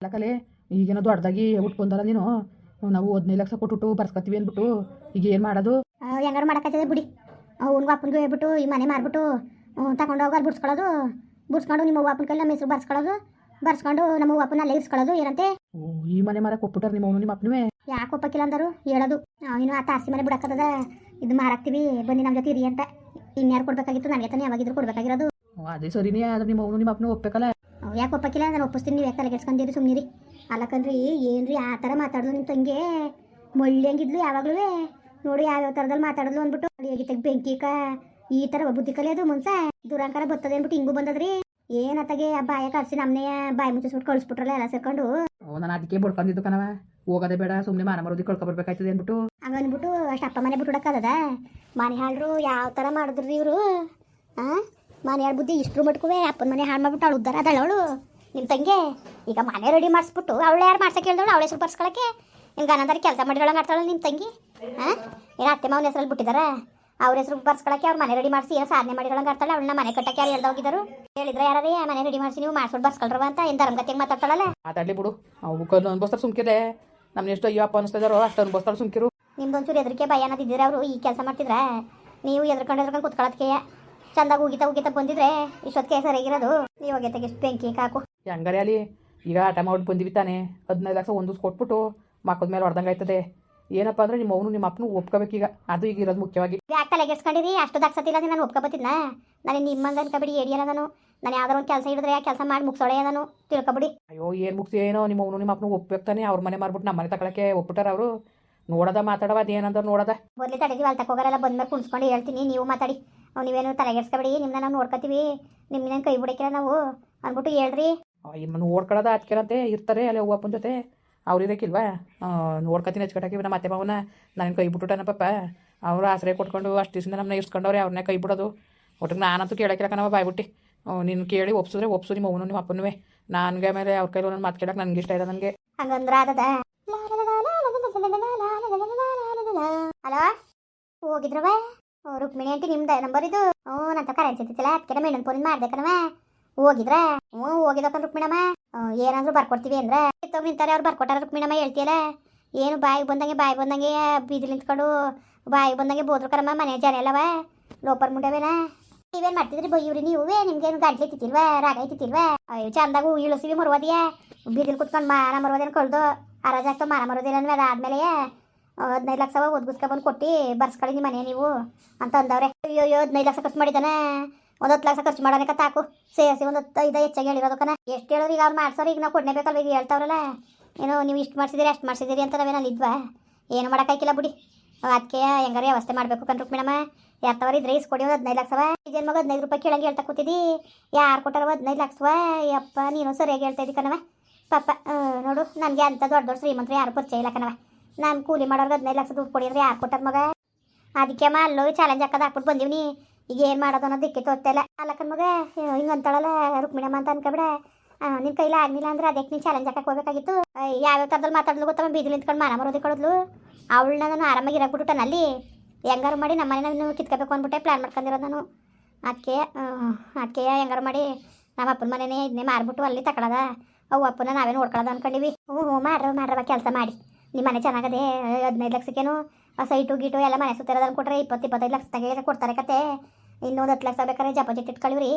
ಅಲ್ಲಕಲೆ ಈಗೇನೋ ದೊಡ್ಡದಾಗಿ ಉಟ್ಕೊಂಡಾರ ನೀನು. ನಾವು ಹದಿನೈದು ಲಕ್ಷ ಕೊಟ್ಟುಟ್ಟು ಬರ್ಸ್ಕೊತೀವಿ ಅಂದ್ಬಿಟ್ಟು ಈಗ ಏನು ಮಾಡೋದು? ಹೆಂಗಾರು ಮಾಡೋಕ್ಕಾಗ್ತದೆ ಬಿಡಿ. ಅವ್ನಿಗೂ ಅಪ್ಪನಿಗೂ ಹೇಳ್ಬಿಟ್ಟು ಈ ಮನೆ ಮಾರ್ಬಿಟ್ಟು ತಗೊಂಡು ಹೋಗಿ ಬಿಡ್ಸ್ಕೊಳೋದು ಬಿಡ್ಸ್ಕೊಳ್ಳೋದು. ಬಿಡ್ಸ್ಕೊಂಡು ನಿಮ್ಮ ಅಪ್ಪನ ಕೈಲಿ ನಮ್ಮ ಹೆಸರು ಬರ್ಸ್ಕೊಳ್ಳೋದು. ಬರ್ಸ್ಕೊಂಡು ನಮ್ಮ ಅಪ್ಪನ ಅಲ್ಲೇ ಇರಿಸ್ಕೊಳ್ಳೋದು ಏನಂತೆ? ಈ ಮನೆ ಮಾರಕ್ಕೆ ಒಪ್ಪಿಟ್ಟಾರ ನಿಮ್ಮ ಅವನು ನಿಮ್ಮ ಅಪ್ಪನೇ ಯಾಕೆ ಒಪ್ಪಕ್ಕಿಲ್ಲ ಅಂದರು? ಹೇಳೋದು. ಇನ್ನು ಆ ತಾಸಿ ಮನೆ ಬಿಡಕ್ಕದ ಇದು ಮಾರಾಕ್ತೀವಿ ಬನ್ನಿ ನಮ್ಮ ಜೊತೆ ಇರಿ ಅಂತ. ಇನ್ಯಾರು ಕೊಡ್ಬೇಕಾಗಿತ್ತು ನನಗೆ ತಾನೇ ಯಾವಾಗಿದ್ರು ಕೊಡ್ಬೇಕಾಗಿರೋದು. ಅದೇ ಸರಿನೇ ಆದ್ರೆ ನಿಮ್ಮ ಅವನು ನಿಮ್ಮ ಅಪ್ಪನೂ ಒಪ್ಪಬೇಕಲ್ಲ ಯಾಕೆ ಒಪ್ಪಕ್ಕಿಲ್ಲ ನಾನು ಒಪ್ಪಿಸ್ತೀನಿ. ನೀವು ಯಾಕೆ ತಲೆಗೆಡ್ಸ್ಕೊಂಡಿರಿ ಸುಮ್ಮನಿರಿ ಅಲ್ಲಕಂದ್ರಿ ಏನ್ರಿ ಆ ಥರ ಮಾತಾಡೋದು ನಿಮ್ಮ ತಂಗೆ? ಮೊಳ್ಳಿಯಂಗಿದ್ಲು ಯಾವಾಗಲೂ. ನೋಡಿ ಯಾವ್ಯಾವ ಥರದಲ್ಲಿ ಮಾತಾಡೋದು ಅಂದ್ಬಿಟ್ಟು. ಬೆಂಕಿ ಕ ಈ ಥರ ಬುದ್ಧಿ ಕಲಿಯೋದು ಮುಂಚೆ ದುರಂಕಾರ ಬರ್ತದೆ ಅಂದ್ಬಿಟ್ಟು ಹಿಂಗೂ ಬಂದದ್ರಿ? ಏನತ್ತಾಗೆ ಆ ಬಾಯ ಕರ್ಸಿ ನಮ್ಮನೆಯ ಬಾಯಿ ಮುಚ್ಚಿಸ್ಬಿಟ್ಟು ಕಳಿಸ್ಬಿಟ್ರಲ್ಲ ಎಲ್ಲ ಸೇರ್ಕೊಂಡು? ಓ ನಾನು ಅದಕ್ಕೆ ಬಡ್ಕೊಂಡಿದ್ದು ಕಣವ ಹೋಗೋದೇ ಬೇಡ ಸುಮ್ಮನೆ ಮಾನ ಮರೋದಿ ಕಳ್ಕೊಬರ್ಬೇಕಾಯ್ತದೆ ಅಂದ್ಬಿಟ್ಟು. ಹಂಗನ್ಬಿಟ್ಟು ಅಷ್ಟು ಅಪ್ಪ ಮನೆ ಬಿಟ್ಬಿಡಕ್ಕದ ಮನೆ ಹಾಳ್ರು ಯಾವ ಥರ ಮಾಡಿದ್ರಿ ಇವರು? ಹಾಂ ಮನೆ ಹಾಳು ಬುದ್ಧಿ ಇಷ್ಟ್ರು ಮಟ್ಕುವೆ ಅಪ್ಪನ ಮನೆ ಹಾಳು ಮಾಡ್ಬಿಟ್ಟು ಅವಳು ಉದ್ದಾರ ಅದಳ ಅವಳು. ನಿಮ್ಮ ತಂಗೆ ಈಗ ಮನೆ ರೆಡಿ ಮಾಡಿಸ್ಬಿಟ್ಟು ಅವಳು ಯಾರು ಮಾಡ್ಸಕ್ಕೆ ಹೇಳ್ದವಳು ಅವಳ ಹೆಸರು ಬರ್ಸ್ಕೊಳಕ್ಕೆ ನಿಮ್ಗೆ ಅನಂತರ ಕೆಲಸ ಮಾಡಿದಳ ಆಡ್ತಾಳೆ ನಿಮ್ಮ ತಂಗಿ? ಹಾಂ? ಏನು ಅತ್ತೆ ಮಾವನ ಹೆಸರಲ್ಲಿ ಬಿಟ್ಟಿದಾರ? ಅವ್ರ ಹೆಸರು ಬರ್ಸ್ಕೊಳಕ್ಕೆ ಅವ್ರ ಮನೆ ರೆಡಿ ಮಾಡಿಸಿ ಏನು ಸಾಧನೆ ಮಾಡಿದೊಳಗೆ ಆಡ್ತಾಳೆ ಅವಳನ್ನ ಮನೆ ಕಟ್ಟಕ್ಕೆ ಯಾರು ಹೇಳ್ದ ಹೋಗಿದ್ರು? ಹೇಳಿದ್ರೆ ಯಾರೇ ಮನೆ ರೆಡಿ ಮಾಡಿಸಿ ನೀವು ಮಾಡ್ಸ್ಬಿಟ್ಟು ಬರ್ಸ್ಕೊಳ್ರವ ಅಂತ ಏನು ಧರ್ಮಗತಿಗೆ ಮಾತಾಡ್ತಾಳಲ್ಲ. ಮಾತಾಡಲಿ ಬಿಡು. ಅವು ಅನ್ಬಸ್ತಾರೆ ಸುಮ್ಕಿದೆ. ನಮ್ನ ಎಷ್ಟು ಅಯ್ಯೋ ಅಪ್ಪ ಅನಿಸ್ತಿದಾರೋ ಅಷ್ಟು ಅನ್ಬೋಸ್ತಾಳೆ ಸುಮ್ಕಿರು. ನಿಮ್ದೊಂಚೂರು ಹೆದರಿಕೆ ಭಯ ಅನ್ನೋದಿದ್ದೀರ ಅವರು ಈ ಕೆಲಸ ಮಾಡ್ತಿದ್ರೆ? ನೀವು ಎದ್ರಕೊಂಡು ಎದ್ರಕೊಂಡು ಕುತ್ಕೊಳ್ಳೋದಕ್ಕೆ ಚಂದಾಗಿ ಉಗಿತಾ ಉಗಿತಾ ಬಂದಿದ್ರೆ ಇಷ್ಟೊತ್ತಿಗೆ ಸರಿಯಾಗಿರೋದು ನೀವು ಹೋಗಿ ಎಷ್ಟು ಬೆಂಕಿ ಕಾಕು. ಹೆಂಗಾರೆ ಅಲ್ಲಿ? ಈಗ ಆಟ ಮಾಡಿ ಬಂದಿವಿ ತಾನೆ. ಹದಿನೈದು ಲಕ್ಷ ಒಂದು ಕೊಟ್ಬಿಟ್ಟು ಮಕ್ಕದ ಮೇಲೆ ಹೊಡೆದಂಗೆ ಆಯ್ತದೆ. ಏನಪ್ಪ ಅಂದ್ರೆ ನಿಮ್ಮ ಅವನು ನಿಮ್ಮ ಅಪ್ಪನು ಒಪ್ಕೋಬೇಕೀಗ ಅದು ಈಗ ಇರೋದು ಮುಖ್ಯವಾಗಿ. ಯಾಕೆ ತಲೆಗೆಡ್ಸ್ಕೊಂಡಿರಿ ಅಷ್ಟು ದಾಕ್ಸತಿಲ್ಲ ನಾನು ಒಪ್ಕೊಬತ್ತಿದ್ನ? ನಾನು ನಿಮ್ಮಂಗೆ ಅನ್ಕೊಬಿಡಿ ಏರಿಯಲ್ಲ ನಾನು ನಾನು ಯಾವ್ದಾರು ಒಂದು ಕೆಲಸ ಹಿಡಿದ್ರೆ ಯಾವ ಕೆಲಸ ಮಾಡಿ ಮುಗಿಸೋಳೆ ನಾನು ತಿಳ್ಕೊಬಿಡಿ. ಅಯ್ಯೋ ಏನು ಮುಗಿಸಿ ಏನೋ ನಿಮ್ಮ ಅವನು ನಿಮ್ಮ ಅಪ್ಪನು ಒಪ್ಬೇಕಾನೆ ಅವ್ರ ಮನೆ ಮಾರ್ಬಿಟ್ಟು ನಮ್ಮ ಮನೆ ತಗೊಳಕ್ಕೆ ಒಪ್ಪಿಟ್ಟಾರ ಅವರು. ನೋಡದ ಮಾತಾಡವ ಅದೇನಂದ್ರೆ ನೋಡದ. ಮೊದಲೇ ಅಲ್ಲಿ ತಗೋರೆಲ್ಲ ಬಂದ್ಮೇಲೆ ಕುಣಿಸ್ಕೊಂಡು ಹೇಳ್ತೀನಿ ನೀವು ಮಾತಾಡಿ. ಅವ್ ನೀವೇನು ತಲೆಗೆಡ್ಸ್ಕೊಬೇಡಿ ನಿಮ್ಮನ್ನ ನಾವು ನೋಡ್ಕೊತೀವಿ. ನಿಮ್ಮನ್ನ ಕೈ ಬಿಡಕ್ಕಿಲ್ಲ ನಾವು. ಅಂದ್ಬಿಟ್ಟು ಹೇಳ್ರಿ. ಇನ್ನು ನೋಡ್ಕೊಳ್ಳೋದ ಅದಕ್ಕೇನಂತೆ ಇರ್ತಾರೆ ಅಲ್ಲಿ ಅವ್ವ ಅಪ್ಪನ ಜೊತೆ. ಅವ್ರು ಇರಕ್ಕಿಲ್ವಾ ನೋಡ್ಕೊತೀನಿ ಹಚ್ಕಟ್ಟಾಕಿ ನಮ್ಮ ಅತ್ತೆ ಮಾವನ. ನನ್ನ ಕೈ ಬಿಟ್ಟುಟಾನ ಪಾಪ. ಅವ್ರು ಆಶ್ರಯ ಕೊಟ್ಕೊಂಡು ಅಷ್ಟು ದಿವಸದಿಂದ ನಮ್ಮನ್ನ ಇರ್ಸ್ಕೊಂಡವ್ರೆ ಅವ್ರನ್ನ ಕೈ ಬಿಡೋದು. ಒಟ್ಟಿಗೆ ನಾನಂತೂ ಕೇಳಕ್ಕಿಲ್ಲ ಕಣವ ಬಾಯ್ಬಿಟ್ಟು ನೀನು ಕೇಳಿ ಒಪ್ಸಿದ್ರೆ ಒಪ್ಸು ನಿಮ್ಮ ಅವನು ನಿಮ್ಮ ಅಪ್ಪನೂ ನನಗೆ ಮೇಲೆ ಅವ್ರ ಕೈಲಿ ನನ್ನ ಮಾತು ಕೇಳಕ್ಕೆ ನನಗೆ ಇಷ್ಟ ಇದೆ ನನಗೆ. ಹಂಗಂದ್ರ ಅದದ ಹಲೋ? ಹೋಗಿದ್ರವ ರುಕ್ಮಿಣಿ ಆಂಟಿ, ನಿಮ್ದು ನಂಬರ್ ಇದು? ಹ್ಞೂ ನಂತ ಕರೆನ್ಸಿ ಇತ್ತಿಲ್ಲ ಅದಕ್ಕೆ ಮೇಡಮ್ ಫೋನ್ ಮಾಡ್ದೆ ಕಣವ ಹೋಗಿದ್ರ? ಹ್ಞೂ ಹೋಗಿದಕ್ಕ ರುಕ್ಮಿಣಮ್ಮ. ಏನಂದ್ರು ಬರ್ಕೊಡ್ತೀವಿ ಅಂದ್ರೆ. ತಗೋ ನಿಂತಾರೆ ಅವ್ರು ಬರ್ಕೊಟ್ಟಾರ ರುಕ್ಮಿಣಮ್ಮ, ಹೇಳ್ತಿಯಲ್ಲ? ಏನು, ಬಾಯಿಗೆ ಬಂದಂಗೆ ಬಾಯಿ ಬಂದಂಗೆ ಬೀದಿ ನಿಂತ್ಕೊಂಡು, ಬಾಯಿಗೆ ಬಂದಂಗೆ ಬೋದ್ರು ಕರಮ್ಮ ಮನೆ ಜನ ಎಲ್ಲವ ಲೋಪರ್ ಮುಂಡವೇನ ನೀವೇನು ಮಾಡ್ತಿದ್ರಿ ಬೈಯ್ಯೂರಿ ನೀವೇ? ನಿಮ್ಗೇನು ಗಂಟ್ಲಿ ಇತ್ತಿಲ್ವಾ ರಾಗ ಇತ್ತಿಲ್ವಾ ಅಯ್ಯೋ, ಚಂದಾಗೂ ಇಳಿಸಿವಿ ಮರುವದಿಯ? ಬೀದಿಲಿ ಕುತ್ಕೊಂಡು ಮಾನ ಮರುವದೇನು ಕಳ್ದು ಅರಾಜಾಗ್ತ ಮಾನ ಮರೋದಿಲ್ಲ ಅದಾದ್ಮೇಲೆ ಹದಿನೈದು ಲಕ್ಷ ಒದ್ಗಿಸ್ಕೊಬಂದು ಕೊಟ್ಟು ಬರ್ಸ್ಕೊಳ್ಳಿ ನಿಮ್ಮ ಮನೆ ನೀವು ಅಂತ ಅಂದವ್ರೆ. ಅಯ್ಯೋ ಅಯ್ಯೋ, ಹದಿನೈದು ಲಕ್ಷ ಖರ್ಚು ಮಾಡಿದಾನೆ ಒಂದು ಹತ್ತು ಲಕ್ಷ ಖರ್ಚು ಮಾಡೋಣ ತಾಕು. ಸೇರಿಸಿ ಒಂದು ಹತ್ತು, ಐದು ಹೆಚ್ಚಾಗಿ ಹೇಳಿರೋದಕ್ಕನ ಎಷ್ಟು ಹೇಳೋರು ಈಗ ಅವ್ರು ಮಾಡ್ಸೋರು, ಈಗ ನಾವು ಕೊಡ್ಲೇಬೇಕಲ್ವ ಈಗ ಹೇಳ್ತಾವ್ರಲ್ಲ. ಏನೋ ನೀವು ಇಷ್ಟು ಮಾಡ್ಸಿದ್ದೀರಿ, ಅಷ್ಟು ಮಾಡ್ಸಿದ್ದೀರಿ ಅಂತ ನಾವೇನು ಅಲ್ಲಿದ್ವಾ ಏನು ಮಾಡೋಕ್ಕಾಗಿಲ್ಲ ಬಿಡಿ. ಅದಕ್ಕೆ ಹೆಂಗಾರ ವ್ಯವಸ್ಥೆ ಮಾಡಬೇಕು ಕಣ್ರುಕ್ ಮೇಡಮ ಯಾರ್ತವ್ರ ಇದ್ರೆ ಇಸ್ಕೊಡಿ ಒಂದು ಹದಿನೈದು ಲಕ್ಷವ. ಇದೇನು ಮಗ ಹದಿನೈದು ರೂಪಾಯಿ ಕೇಳಂಗೆ ಹೇಳ್ತಾ ಕೂತಿದ್ದಿ ಯಾರು ಕೊಟ್ಟಾರ ಹದಿನೈದು ಲಕ್ಷವ? ಯಪ್ಪ, ನೀನು ಸರಿಯಾಗಿ ಹೇಳ್ತಾ ಇದ್ದಿ ಕಣವ ಪಾಪ ನೋಡು, ನನಗೆ ಅಂತ ದೊಡ್ಡ ದೊಡ್ಡ ಶ್ರೀಮಂತರು ಯಾರು ಪರಿಚಯ ಇಲ್ಲ ಕಣವ ನಾನು ಕೂಲಿ ಮಾಡೋರ್ಗೆ ಹದಿನೈದು ಲಕ್ಷ ದುಡ್ಡು ಕೊಡಿ ಅಂದ್ರೆ ಯಾರು ಕೊಟ್ಟಾರ ಮಗ? ಅದಕ್ಕೆ ಅಲ್ಲೋ ಚಾಲೆಂಜ್ ಹಾಕೋದು ಹಾಕ್ಬಿಟ್ಟು ಬಂದೀವಿ ಈಗ ಏನು ಮಾಡೋದು ಅನ್ನೋದು ದಿಕ್ಕಿ ತೋರ್ತಿಲ್ಲ ಅಲ್ಲಕ್ಕನ ಮಗ ಹಿಂಗೆ ಅಂತಾಳಲ್ಲ ರುಕ್ಮಿಣಮ್ಮ ಅಂತ ಅನ್ಕೊಬಿಡ. ನಿನ್ನ ಕೈಲಿ ಆಗಲಿಲ್ಲ ಅಂದ್ರೆ ಅದಕ್ಕೆ ನೀನು ಚಾಲೆಂಜ್ ಹಾಕಕ್ಕೆ ಹೋಗಬೇಕಾಗಿತ್ತು. ಯಾವ್ಯಾವ ಥರದಲ್ಲಿ ಮಾತಾಡ್ಲು ಗೊತ್ತಮ್ಮ ಬೀದಿ ನಿಂತ್ಕೊಂಡು ಮಾನ ಮರೋದಿ ಕೊಡೋದ್ಲು. ಅವಳನ್ನ ನಾನು ಆರಾಮಾಗಿ ಇರಕ್ಬಿಟ್ಟು ಅಲ್ಲಿ ಹೆಂಗಾರು ಮಾಡಿ ನಮ್ಮ ಮನೆ ನಾನು ಕಿತ್ಕೋಬೇಕು ಅಂದ್ಬಿಟ್ಟೆ ಪ್ಲ್ಯಾನ್ ಮಾಡ್ಕೊಂಡಿರೋದು ನಾನು. ಅದಕ್ಕೆ ಅದಕ್ಕೆ ಹೆಂಗಾರು ಮಾಡಿ ನಮ್ಮ ಅಪ್ಪನ ಮನೆನೇ ಇದನ್ನೇ ಮಾರ್ಬಿಟ್ಟು ಅಲ್ಲಿ ತಕೊಳದ. ಅವು ಅಪ್ಪನ ನಾವೇ ನೋಡ್ಕೊಳ್ಳೋದು ಅನ್ಕೊಂಡಿವಿ. ಹ್ಞೂ ಹ್ಞೂ ಮಾಡ್ರವ ಮಾಡ್ರವ ಕೆಲಸ ಮಾಡಿ. ನಿಮ್ಮ ಮನೆ ಚೆನ್ನಾಗದೆ, ಹದಿನೈದು ಲಕ್ಷಕ್ಕೇನು ಸೈಟು ಗೀಟು ಎಲ್ಲ ಮನೆ ಸುತ್ತಿರೋದನ್ನು ಕೊಟ್ಟರೆ ಇಪ್ಪತ್ತು, ಇಪ್ಪತ್ತೈದು ಲಕ್ಷ ತೆಗೆ ಕೊಡ್ತಾರೆ ಕತೆ. ಇನ್ನೊಂದು ಹತ್ತು ಲಕ್ಷ ಬೇಕಾದ್ರೆ ಜಪಾಜಿಟ್ ಇಟ್ಕೊಳ್ಳಿವ್ರಿ.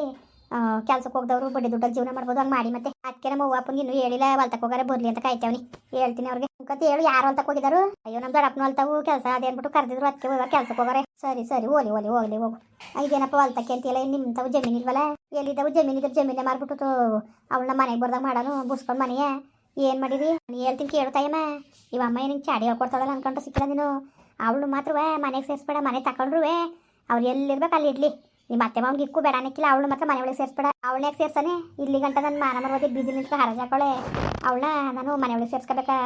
ಕೆಲ್ಸಕ್ಕೆ ಹೋಗ್ದವ್ರು ಬಡ್ಡಿ ದುಡ್ಡಲ್ಲಿ ಜೀವನ ಮಾಡ್ಬೋದು, ಹಂಗೆ ಮಾಡಿ ಮತ್ತೆ. ಅದಕ್ಕೆ ನಮ್ಮ ಅವ್ವ ಅಪ್ಪನಿಗೆ ಇನ್ನೂ ಹೇಳಿಲ್ಲ ಹೊಲ್ತಕ್ಕೆ ಹೋಗಾರೆ, ಬರಲಿ ಅಂತ ಕಾಯ್ತೇವನಿ. ಹೇಳ್ತೀನಿ ಅವ್ರಿಗೆ. ಕತೆ ಹೇಳು, ಯಾರು ಅಂತ ಹೋಗಿದಾರು? ಅಯ್ಯೋ ನಮ್ಮ ದೊಡ್ಡಪ್ಪನ ಹೊಲ್ತಾವು ಕೆಲಸ ಅದೇ ಅಂದ್ಬಿಟ್ಟು ಕರೆದಿದ್ರು ಅದಕ್ಕೆ ಹೋಗ ಕೆಲ್ಸಕ್ಕೆ ಹೋಗಾರೆ. ಸರಿ ಸರಿ ಓಲಿ ಓಲಿ ಹೋಗ್ಲಿ, ಹೋಗು. ಇದೇನಪ್ಪ ಹೊಲ್ತಕ್ಕೆ ಅಂತಿಲ್ಲ ನಿಮ್ಮ ತಾವು ಜಮೀನಿಲ್ವಲ್ಲ ಎಲ್ಲಿದ್ದಾವು? ಜಮೀನು ಜಮೀನೇ ಮಾರ್ಬಿಟ್ಟು ಅವಳನ್ನ ಮನೆಗೆ ಬರ್ದಾಗ ಮಾಡೋನು ಬುಸ್ಕೊಂಡು ಮನೆಯ. ಏನು ಮಾಡಿರಿ ನೀ ಹೇಳ್ತೀನಿ ಕೇಳ್ತಾಯಮ್ಮ ಇವ ಅಮ್ಮ ನಿಂಗೆ ಚಾಡಿ ಹೇಳ್ಕೊಡ್ತಾಳಲ್ಲ ಅನ್ಕೊಂಡು ಸಿಕ್ಕಿಲ್ಲ ನೀನು. ಅವಳು ಮಾತ್ರವೇ ಮನೆಗೆ ಸೇರಿಸ್ಬೇಡ, ಮನೆ ತಗೊಂಡ್ರುವೆ ಅವ್ರು ಎಲ್ಲಿರ್ಬೇಕು ಅಲ್ಲಿ ಇಡ್ಲಿ. ನಿಮ್ಮ ಅತ್ತೆ ಮಾವನಿಗೆ ಇಕ್ಕು ಬೇಡ ಅನ್ನಕ್ಕಿಲ್ಲ ಅವಳು ಮಾತ್ರ ಮನೆ ಒಳಗೆ ಸೇರಿಸ್ಬೇಡ. ಅವಳನ್ನ ಯಾಕೆ ಇಲ್ಲಿ ಗಂಟ ನನ್ನ ಮಾನ ಮರವದಿ ಬೀದಿ ನಿಂತ ಹರಜ ಹಾಕೊಳ್ಳೆ ಅವಳನ್ನ ನಾನು ಮನೆ ಒಳಗೆ ಸೇರಿಸ್ಕೋಬೇಕಾ?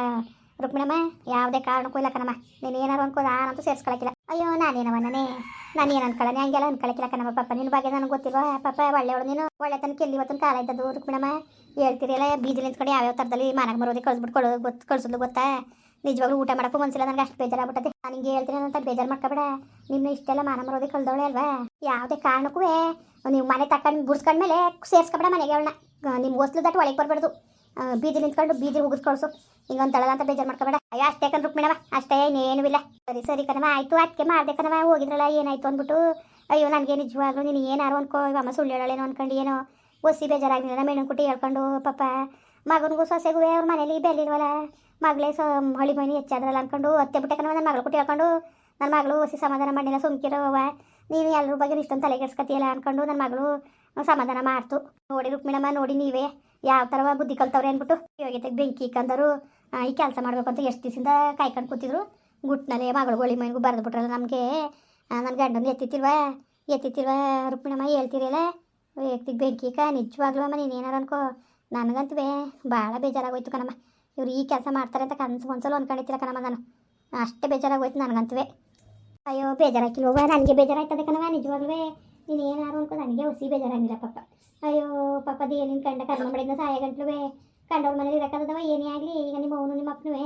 ರುಕ್ಮಿಣಮ್ಮ, ಯಾವುದೇ ಕಾರಣಕ್ಕೂ ಇಲ್ಲ ಕಣಮ್ಮ. ನೀನು ಏನಾರು ಅನ್ಕೋ, ನಾನಂತೂ ಸೇರ್ಸ್ಕೊಳಕಿಲ್ಲ. ಅಯ್ಯೋ ನಾನೇನವ ನಾನೇ ನಾನು ಏನು ಅನ್ಕೊಳ್ಳಿ ಹಂಗೆಲ್ಲ ಅನ್ಕೊಳಕಿಲ್ಲ ಕಣಮ್ಮ ಪಾಪ. ನಿನ್ನ ಬಗ್ಗೆ ನನಗೆ ಗೊತ್ತಿಲ್ವಾ? ಪಾಪ ಒಳ್ಳೆಯವಳು ನೀನು. ಒಳ್ಳೆ ತನಕ ಎಲ್ಲಿ ಇವತ್ತಿನ ಕಾಲ ಇದ್ದದ್ದು, ರುಕ್ಮಿಣಮ್ಮ. ಹೇಳ್ತೀರಲ್ಲ ಬೀದಿ ನಿಂತ್ಕೊಂಡು ಯಾವ್ಯಾವ ಥರದಲ್ಲಿ ಮನೆಗೆ ಮರೋದಿ ಕಳ್ಸ್ಬಿಟ್ಟು ಗೊತ್ತು ಕಳ್ಸೋದು ಗೊತ್ತಾ? ನಿಜವಾಗ್ಲೂ ಊಟ ಮಾಡೋಕ್ಕೂ ಮನ್ಸಿಲ್ಲ ನನಗೆ ಅಷ್ಟು ಬೇಜಾರಾಗ್ಬಿಟ್ಟದೆ. ಹಿಂಗೆ ಹೇಳ್ತೀನಿ ಅಂತ ಬೇಜಾರು ಮಾಡ್ಕೊಬೇಡ. ನಿನ್ನ ಇಷ್ಟೆಲ್ಲ ಮಾನ ಮರೋದಿ ಕಳ್ದವಳೆ ಅಲ್ವಾ? ಯಾವುದೇ ಕಾರಣಕ್ಕೂ ನೀವು ಮನೆ ತಕೊಂಡು, ಗುಡ್ಸ್ಕೊಂಡ್ಮೇಲೆ ಸೇರ್ಸ್ಕೊಬೇಡ ಮನೆಗೆ ಅವಳನ್ನ. ನಿಮ್ಮ ಹೊಸ್ಲು ದಟ್ಟು ಒಳಗೆ ಬರಬಾರ್ದು. ಬೀದಿ ನಿಂತ್ಕೊಂಡು, ಬೀದಿ ಮುಗಿಸ್ಕೊಳ್ಸು ಕಳ್ಸು ಈಗ ಒಂದು ಅಂತ ಬೇಜಾರು ಮಾಡ್ಕೋಬೇಡ. ಅಯ್ಯೋ, ಅಷ್ಟೇ ಕಣ್ ರುಕ್ಮಿಣವ ಅಷ್ಟೇ ಇನ್ನೇನು ಇಲ್ಲ. ಸರಿ ಸರಿ ಕಣವ ಆಯ್ತು ಅದಕ್ಕೆ ಮಾಡಿದೆ ಕಣವ ಹೋಗಿದ್ರಲ್ಲ, ಏನಾಯ್ತು ಅಂದ್ಬಿಟ್ಟು. ಅಯ್ಯೋ ನನಗೆ ನಿಜವಾಗ್ಲೂ ನೀನು ಏನಾರು ಅನ್ಕೋ. ಅಮ್ಮ ಸುಳ್ಳು ಹೇಳೋಳೇನೋ ಅನ್ಕೊಂಡು, ಏನೋ ಒಸಿ ಬೇಜಾರಾಗಿಲ್ಲ ನಮ್ಮ ಹೆಣ್ಣು ಕುಟ್ಟಿ ಹೇಳ್ಕೊಂಡು, ಪಾಪ, ಮಗನಿಗೂ ಸೊಸೆಗೂ ಅವ್ರ ಮನೇಲಿ ಬೆಲ್ಲಿಲ್ವಲ್ಲ ಮಗಳೇ ಸೊ ಹೊಳಿ ಮನೆ ಹೆಚ್ಚಾದ್ರಲ್ಲ ಅನ್ಕೊಂಡು, ಅತ್ತೆ ಬಿಟ್ಟೆ ಕಣವ ನನ್ನ ಮಗಳು ಕುಟ್ಟಿ ಹೇಳ್ಕೊಂಡು ನನ್ನ ಮಗಳು ಒಸಿ ಸಮಾಧಾನ ಮಾಡಿಲ್ಲ ಸುಮ್ಕಿರೋವ ನೀನು ಎಲ್ಲರ ಬಗ್ಗೆ ಇಷ್ಟೊಂದು ತಲೆ ಕೆಡ್ಸ್ಕತಿಯಲ್ಲ ಅನ್ಕೊಂಡು ನನ್ನ ಮಗಳು ಸಮಾಧಾನ ಮಾಡ್ತು. ನೋಡಿ ರುಕ್ಮಿಣಮ್ಮ, ನೋಡಿ ನೀವೇ. ಯಾವ ಥರ ಬುದ್ಧಿ ಕಲ್ತವ್ರೆ ಅಂದ್ಬಿಟ್ಟು ಯೋಗ್ಯತೆ ಬೆಂಕಿ ಕಂದರು ಈ ಕೆಲಸ ಮಾಡ್ಬೇಕು ಅಂತ ಎಷ್ಟು ದಿವಸದಿಂದ ಕಾಯ್ಕೊಂಡು ಕೂತಿದ್ರು. ಗುಟ್ನಲ್ಲೇ ಮಗಳು ಗೋಳಿ ಮೈನಿಗೂ ಬರೆದು ಬಿಟ್ರಲ್ಲ ನಮಗೆ. ನನ್ನ ಗಂಡನ ಎತ್ತಿತ್ತಿಲ್ವ? ಎತ್ತಿತ್ತಿಲ್ವ ರುಕ್ಮಿಣಮ್ಮ ಹೇಳ್ತಿರಲ್ಲ ವ್ಯಕ್ತಿಗೆ ಬೆಂಕಿ ಕ ನಿಜವಾಗ್ಲೂ ಅಮ್ಮ ನೀನು ಏನಾರು ಅನ್ಕೋ. ನನಗಂತೂ ಭಾಳ ಬೇಜಾರಾಗೋಯ್ತು ಕಣಮ್ಮ. ಇವ್ರು ಈ ಕೆಲಸ ಮಾಡ್ತಾರೆ ಅಂತ ಕನಸು ಒಂದ್ಸಲ ಅನ್ಕೊಂಡಿತ್ತಿಲ್ಲ ಕಣಮ್ಮ ನಾನು. ಅಷ್ಟೇ ಬೇಜಾರಾಗೋಯ್ತು ನನಗಂತೂ ಅಯ್ಯೋ ಬೇಜಾರಾಕಿಲ್ವ ನನಗೆ ಬೇಜಾರಾಯ್ತದೆ ಕಣವ ನಿಜವಾಗ್ಲೂ ನೀನು ಏನಾರು ಅನ್ಕೋ ನನಗೆ ಹುಸಿ ಬೇಜಾರಾಗಿಲ್ಲ ಪಾಪ ಅಯ್ಯೋ ಪಾಪ ದೇನಿನ ಕಂಡ ಕರ್ಮ ಮಾಡಿದ್ನ ಸಾಯ ಗಂಟ್ಲುವೆ ಕಂಡವ್ರ ಮನೇಲಿ ಇರಕ್ಕದವ ಏನೇ ಆಗಲಿ ಈಗ ನಿಮ್ಮ ಅವನು ನಿಮ್ಮ ಅಪ್ಪನುವೆ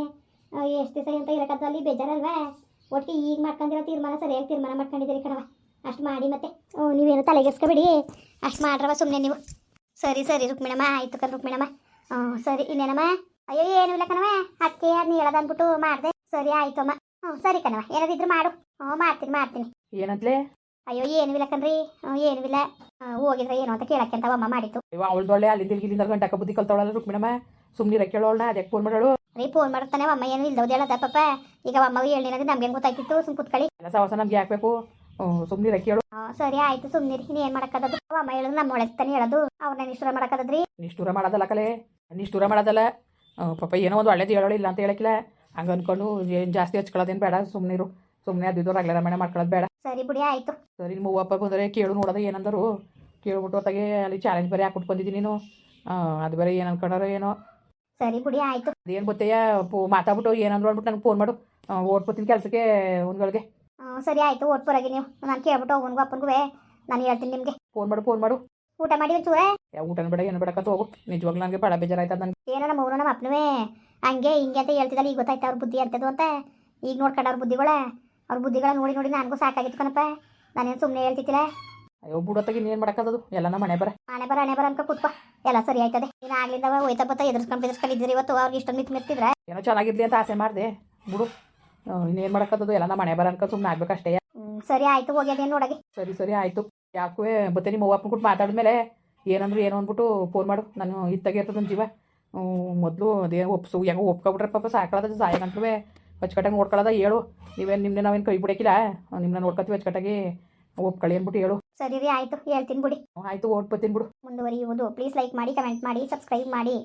ಎಷ್ಟು ದಿವಸ ಅಂತ ಇರಕ್ಕದ ಅಲ್ಲಿ ಬೇಜಾರಲ್ವಾ ಒಟ್ಟಿಗೆ ಈಗ ಮಾಡ್ಕೊಂಡಿರೋ ತೀರ್ಮಾನ ಸರಿಯಾಗಿ ತೀರ್ಮಾನ ಮಾಡ್ಕೊಂಡಿದ್ದೀರಿ ಕಣವ ಅಷ್ಟು ಮಾಡಿ ಮತ್ತೆ ಓ ನೀವೇನು ತಲೆಗೆಸ್ಕೊಬೇಡಿ ಅಷ್ಟು ಮಾಡ್ರವ ಸುಮ್ಮನೆ ನೀವು ಸರಿ ಸರಿ ರುಕ್ಮಿಣಮ್ಮ ಆಯ್ತು ಕರ್ ರುಕ್ಮಿಣಮ್ಮ ಹ್ಞೂ ಸರಿ ಇನ್ನೇನಮ್ಮ ಅಯ್ಯೋ ಏನು ಇಲ್ಲ ಕಣವ ಅಕ್ಕಿ ಅದನ್ನ ಹೇಳೋದು ಅಂದ್ಬಿಟ್ಟು ಮಾಡಿದೆ ಸರಿ ಆಯ್ತಮ್ಮ ಹ್ಞೂ ಸರಿ ಕಣವ ಏನಾದಿದ್ರು ಮಾಡು ಹ್ಞೂ ಮಾಡ್ತೀನಿ ಮಾಡ್ತೀನಿ ಏನಂತಲೇ ಅಯ್ಯೋ ಏನು ಇಲ್ಲ ಕಣ್ರಿ. ಹ್ಞೂ ಏನೂ ಇಲ್ಲ. ಹೋಗಿದ್ರೆ ಏನು ಅಂತ ಕೇಳಕ್ಕೆ ಅಂತ ಅಮ್ಮ ಮಾಡಿತ್ತು ಇವ ಅಲ್ಲಿ ಅಲ್ಲಿಂದ ಇಲ್ಲಿಂದ ಗಂಟಕ ಬುದ್ಧಿ ಕಲ್ತವಳಲ್ಲ ರುಕ್ಮಿಣಮ್ಮ. ಸುಮ್ಮನೆ ಕೇಳೋಳ್ನ ಅದಕ್ಕೆ ಫೋನ್ ಮಾಡೋಳು? ರೀ ಫೋನ್ ಮಾಡ್ತಾನೆ. ಅಮ್ಮ ಏನು ಇಲ್ದವ್ದು ಹೇಳದ ಪಾಪ. ಈಗ ಅಮ್ಮ ಹೇಳಿನದು ನಮ್ಗೆ ಹೆಂಗ್ ಗೊತ್ತಾಯ್ತಿತ್ತು? ಸುಮ್ ಕುತ್ಕೊಳ್ಳಿ. ಎಲ್ಲ ಸವಸ ನಮ್ಗೆ ಹಾಕ್ಬೇಕು. ಸುಮ್ನಿರ ಕೇಳು. ಸರಿ ಆಯ್ತು. ಸುಮ್ಮನೆ ನೀ ಏನು ಮಾಡಕ್ಕದದು ಅಮ್ಮ ಹೇಳೋದು ನಮ್ಮ ಒಳಗ್ತಾನೆ ಹೇಳೋದು. ಅವ್ರನ್ನ ನಿಷ್ಠೂರ ಮಾಡಕ್ಕದ್ರಿ ನಿಷ್ಠೂರ ಮಾಡೋದಲ್ಲ ಕಲೆ. ನಿಷ್ಠೂರ ಮಾಡೋದಲ್ಲ. ಪಾಪ ಏನೋ ಒಂದು ಒಳ್ಳೇದು ಹೇಳೋಳು ಇಲ್ಲ ಅಂತ ಹೇಳಕ್ಕಿಲ್ಲ. ಹಂಗ ಅನ್ಕೊಂಡು ಏನು ಜಾಸ್ತಿ ಹಚ್ಕೊಳ್ಳೋದೇನು ಬೇಡ. ಸುಮ್ಮನಿರು ಸುಮ್ಮನೆ ಅದಿದ್ದು ರಗಳೆ ರಮಣೆ ಮಾಡ್ಕೊಳ್ಳೋದು ಬೇಡ. ಸರಿ ಬಿಡಿ ಆಯ್ತು. ಸರಿ ನಿಮ್ಮ ಅವ್ವಪ್ಪ ಬಂದರೆ ಕೇಳು ನೋಡೋದು ಏನಂದರು. ಕೇಳ್ಬಿಟ್ಟು ಹೊತ್ತಾಗೆ ಅಲ್ಲಿ ಚಾಲೆಂಜ್ ಬೇರೆ ಹಾಕ್ಬಿಟ್ಟು ಬಂದಿದ್ದೀನಿ ನೀನು. ಅದು ಬೇರೆ ಏನು ಅನ್ಕೊಂಡಾರೋ ಏನೋ. ಸರಿ ಬಿಡಿ ಆಯ್ತು. ಅದೇನು ಗೊತ್ತಯ್ಯ ಮಾತಾಡ್ಬಿಟ್ಟು ಏನಂದ್ರು ಅಂದ್ಬಿಟ್ಟು ನನಗೆ ಫೋನ್ ಮಾಡು. ಓಡ್ಬಿಡ್ತೀನಿ ಕೆಲಸಕ್ಕೆ ಒಂದ್ಗಳಿಗೆ ಸರಿ ಆಯ್ತು ಓಟ್ ಬರೋಗಿ ನೀವು. ನಾನು ಕೇಳ್ಬಿಟ್ಟು ಅವನಿಗೂ ಅಪ್ಪನಿಗೂ ನಾನು ಹೇಳ್ತೀನಿ ನಿಮಗೆ. ಫೋನ್ ಮಾಡು ಫೋನ್ ಮಾಡು. ಊಟ ಮಾಡಿ ಚು ಯಾವ ಊಟನ ಬೇಡ ಏನು ಬೇಡಕ್ಕ ಹೋಗು. ನಿಜವಾಗ್ಲೂ ನನಗೆ ಭಾಳ ಬೇಜಾರಾಯ್ತದ ನನಗೆ ಏನೋ ನಮ್ಮ ಊರು ನಮ್ಮ ಅಪ್ಪನವೇ. ಹಂಗೆ ಹಿಂಗೆ ಅಂತ ಹೇಳ್ತಿದ್ದಲ್ಲ ಈಗ ಗೊತ್ತಾಯ್ತು ಅವ್ರ ಬುದ್ಧಿ ಅಂತದ್ದು ಅಂತ? ಈಗ ನೋಡ್ಕೊಂಡು ಅವ್ರ ಬುದ್ಧಿಗಳ. ಅವ್ರ ಬುದ್ಧಿಗಳ ನೋಡಿ ನೋಡಿ ನನಗೂ ಸಾಕಾಗಿತ್ತು ಕಣಪ್ಪ. ನಾನೇನು ಸುಮ್ಮನೆ ಹೇಳ್ತಿದ್ದಿಲ್ಲ. ಅಯ್ಯೋ ಬುಡತ್ತಾಗಿ ಇನ್ನೇನು ಮಾಡಕ್ಕದದು ಎಲ್ಲ ನಮ್ಮ ಮನೆ ಬರ. ಹಣೆ ಬರ ಹಣೆ ಬರ ಅನ್ಕೊ ಕೂತ್ಕೋ. ಎಲ್ಲ ಸರಿ ಆಯ್ತದೆ. ನೀನು ಆಗ್ಲಿಂದ ಹೋಯ್ತಾ ಬತ್ತಾ ಎದುರ್ಸ್ಕೊಂಡು ಇವತ್ತು ಅವ್ರಿಗೆ ಇಷ್ಟೊಂದು ಮಿತ್ ಮೆತ್ತಿದ್ರೆ ಏನೋ ಚೆನ್ನಾಗಿರ್ಲಿ ಅಂತ ಆಸೆ ಮಾಡಿದೆ. ಬಿಡು. ಇನ್ನೇನು ಮಾಡಕ್ಕದದು ಎಲ್ಲ ನಮ್ಮ ಮನೆ ಬರ ಅನ್ಕೊ ಸುಮ್ಮನೆ ಆಗ್ಬೇಕಷ್ಟೇ. ಸರಿ ಆಯ್ತು ಹೋಗಿ ಅದೇನು ನೋಡಗೆ. ಸರಿ ಸರಿ ಆಯಿತು. ಯಾಕೂ ಬತ್ತೆ ನಿಮ್ಮ ಅವ್ವ ಅಪ್ಪನ ಕೊಟ್ಟು ಮಾತಾಡಿದ್ಮೇಲೆ ಏನಂದ್ರು ಏನು ಅಂದ್ಬಿಟ್ಟು ಫೋನ್ ಮಾಡು. ನಾನು ಇತ್ತಾಗಿರ್ತದ ಜೀವ. ಮೊದಲು ಅದೇ ಒಪ್ಸು ಹೆಂಗೋ ಒಪ್ಕೊಬಿಟ್ರೆ ಪಾಪ ಸಾಕಾದ ಸಾಯ ಗಂಟ್ಲುವೆ ಅಚ್ಚುಕಟ್ಟಾಗಿ ನೋಡ್ಕೊಳ್ಳೋದ ಹೇಳು. ನೀವೇನು ನಿಮ್ಮನ್ನ ನಾವೇನು ಕೈ ಬಿಡಕಿಲ್ಲ? ನಿಮ್ಮನ್ನ ನೋಡ್ಕೊತೀವಿ ಅಚ್ಚುಕಟ್ಟಾಗಿ ಒಪ್ಕೊಳ್ಳಿ ಅಂದ್ಬಿಟ್ಟು ಹೇಳು. ಸರಿ ರೀ ಆಯ್ತು. ಹೇಳ್ತೀನಿ ಬಿಡಿ. ಆಯಿತು ಓಟ್ ಬತ್ತೀನಿ ಬಿಡು ಮುಂದುವರಿಯುವುದು. ಪ್ಲೀಸ್ ಲೈಕ್ ಮಾಡಿ ಕಮೆಂಟ್ ಮಾಡಿ ಸಬ್ಸ್ಕ್ರೈಬ್ ಮಾಡಿ.